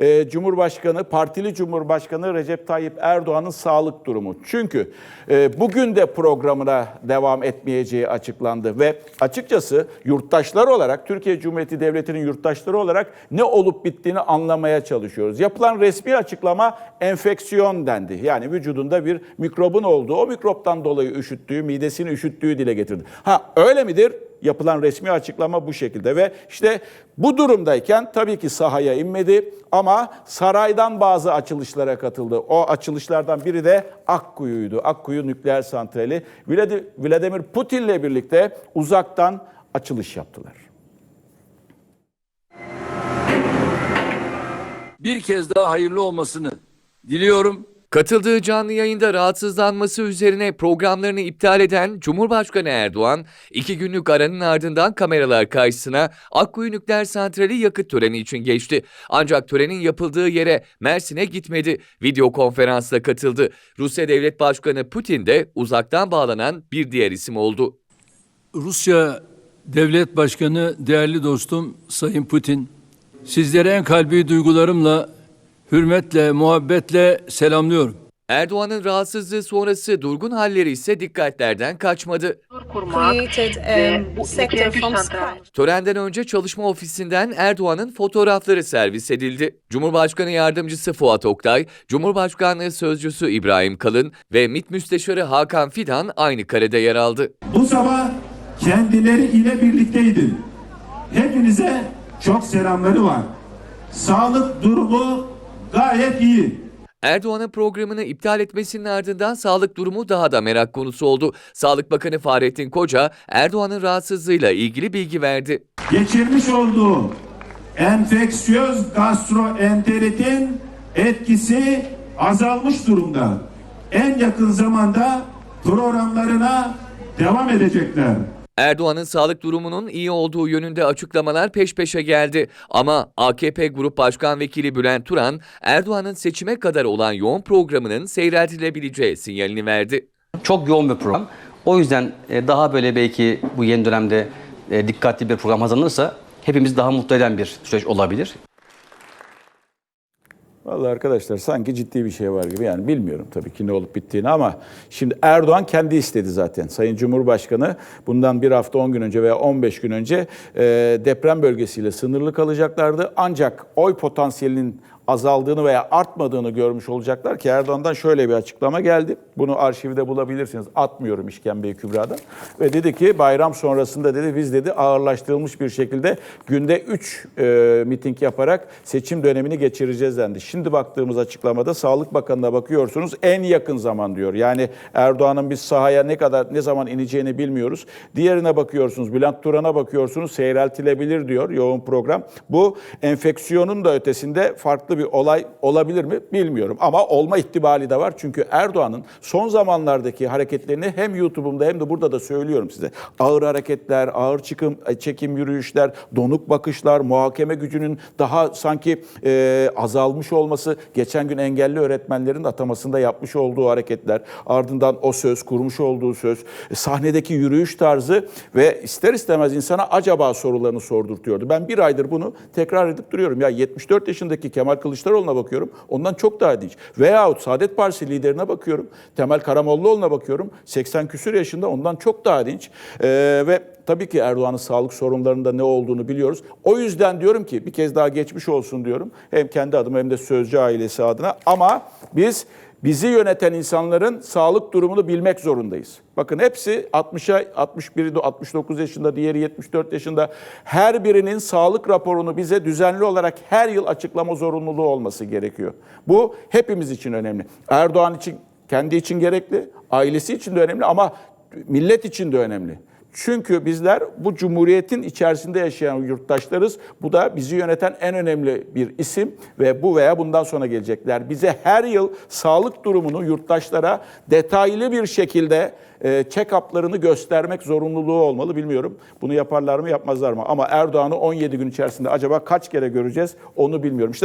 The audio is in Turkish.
e, Cumhurbaşkanı, partili Cumhurbaşkanı Recep Tayyip Erdoğan'ın sağlık durumu. Çünkü e, bugün de programına devam etmeyeceği açıklandı ve açıkçası yurttaşlar olarak, Türkiye Cumhuriyeti Devleti'nin yurttaşları olarak ne olup bittiğini anlamaya çalışıyoruz. Yapılan resmi açıklama enfeksiyon dendi. Yani vücudunda bir mikrobun olduğu, o mikroptan dolayı üşüttüğü, midesini üşüttüğü dile getirdi. Ha öyle midir? Yapılan resmi açıklama bu şekilde ve işte bu durumdayken tabii ki sahaya inmedi ama saraydan bazı açılışlara katıldı. O açılışlardan biri de Akkuyu'ydu. Akkuyu nükleer santrali. Vladi- Vladimir Putin'le birlikte uzaktan açılış yaptılar. bir kez daha hayırlı olmasını diliyorum. Katıldığı canlı yayında rahatsızlanması üzerine programlarını iptal eden Cumhurbaşkanı Erdoğan, iki günlük aranın ardından kameralar karşısına Akkuyu Nükleer Santrali yakıt töreni için geçti. Ancak törenin yapıldığı yere Mersin'e gitmedi. Video konferansla katıldı. Rusya Devlet Başkanı Putin de uzaktan bağlanan bir diğer isim oldu. Rusya Devlet Başkanı değerli dostum Sayın Putin, sizlere en kalbi duygularımla, hürmetle, muhabbetle selamlıyorum. Erdoğan'ın rahatsızlığı sonrası durgun halleri ise dikkatlerden kaçmadı. created a sector from scratch. Törenden önce çalışma ofisinden Erdoğan'ın fotoğrafları servis edildi. Cumhurbaşkanı Yardımcısı Fuat Oktay, Cumhurbaşkanlığı Sözcüsü İbrahim Kalın ve MİT Müsteşarı Hakan Fidan aynı karede yer aldı. Bu sabah kendileri ile birlikteydim. Hepinize çok selamları var. Sağlık durumu gayet iyi. Erdoğan'ın programını iptal etmesinin ardından sağlık durumu daha da merak konusu oldu. Sağlık Bakanı Fahrettin Koca, Erdoğan'ın rahatsızlığıyla ilgili bilgi verdi. Geçirmiş olduğu enfeksiyöz gastroenteritin etkisi azalmış durumda. En yakın zamanda programlarına devam edecekler. Erdoğan'ın sağlık durumunun iyi olduğu yönünde açıklamalar peş peşe geldi. Ama AKP Grup Başkan Vekili Bülent Turan, Erdoğan'ın seçime kadar olan yoğun programının seyreltilebileceği sinyalini verdi. Çok yoğun bir program. O yüzden e, daha böyle belki bu yeni dönemde e, dikkatli bir program hazırlanırsa hepimizi daha mutlu eden bir süreç olabilir. Vallahi arkadaşlar sanki ciddi bir şey var gibi yani bilmiyorum tabii ki ne olup bittiğini ama şimdi Erdoğan kendi istedi zaten. Sayın Cumhurbaşkanı bundan bir hafta 10 gün önce veya 15 gün önce e, deprem bölgesiyle sınırlı kalacaklardı. Ancak oy potansiyelinin azaldığını veya artmadığını görmüş olacaklar ki Erdoğan'dan şöyle bir açıklama geldi. Bunu arşivde bulabilirsiniz. Atmıyorum İşkembe-i Kübra'dan. Ve dedi ki bayram sonrasında dedi biz dedi ağırlaştırılmış bir şekilde günde 3 e, miting yaparak seçim dönemini geçireceğiz dendi. Şimdi baktığımız açıklamada Sağlık Bakanı'na bakıyorsunuz en yakın zaman diyor. Yani Erdoğan'ın biz sahaya ne kadar ne zaman ineceğini bilmiyoruz. Diğerine bakıyorsunuz Bülent Turan'a bakıyorsunuz seyreltilebilir diyor yoğun program. Bu enfeksiyonun da ötesinde farklı bir olay olabilir mi bilmiyorum ama olma ihtimali de var. Çünkü Erdoğan'ın son zamanlardaki hareketlerini hem YouTube'umda hem de burada da söylüyorum size. Ağır hareketler, ağır çıkım, çekim yürüyüşler, donuk bakışlar, muhakeme gücünün daha sanki e, azalmış olması, geçen gün engelli öğretmenlerin atamasında yapmış olduğu hareketler, ardından o söz, kurmuş olduğu söz, e, sahnedeki yürüyüş tarzı ve ister istemez insana acaba sorularını sordurtuyordu. Ben bir aydır bunu tekrar edip duruyorum. Ya 74 yaşındaki Kemal Kılıçdaroğlu'na bakıyorum, ondan çok daha dinç. Veyahut Saadet Partisi liderine bakıyorum, Temel Karamollaoğlu'na bakıyorum, 80 küsür yaşında ondan çok daha dinç. Ee, ve tabii ki Erdoğan'ın sağlık sorunlarında ne olduğunu biliyoruz. O yüzden diyorum ki bir kez daha geçmiş olsun diyorum. Hem kendi adıma hem de Sözcü ailesi adına. Ama biz bizi yöneten insanların sağlık durumunu bilmek zorundayız. Bakın hepsi 60'a 61'i de 69 yaşında, diğeri 74 yaşında. Her birinin sağlık raporunu bize düzenli olarak her yıl açıklama zorunluluğu olması gerekiyor. Bu hepimiz için önemli. Erdoğan için kendi için gerekli, ailesi için de önemli ama millet için de önemli. Çünkü bizler bu cumhuriyetin içerisinde yaşayan yurttaşlarız. Bu da bizi yöneten en önemli bir isim ve bu veya bundan sonra gelecekler. Bize her yıl sağlık durumunu yurttaşlara detaylı bir şekilde e, check-up'larını göstermek zorunluluğu olmalı. Bilmiyorum bunu yaparlar mı yapmazlar mı? Ama Erdoğan'ı 17 gün içerisinde acaba kaç kere göreceğiz onu bilmiyorum. İşte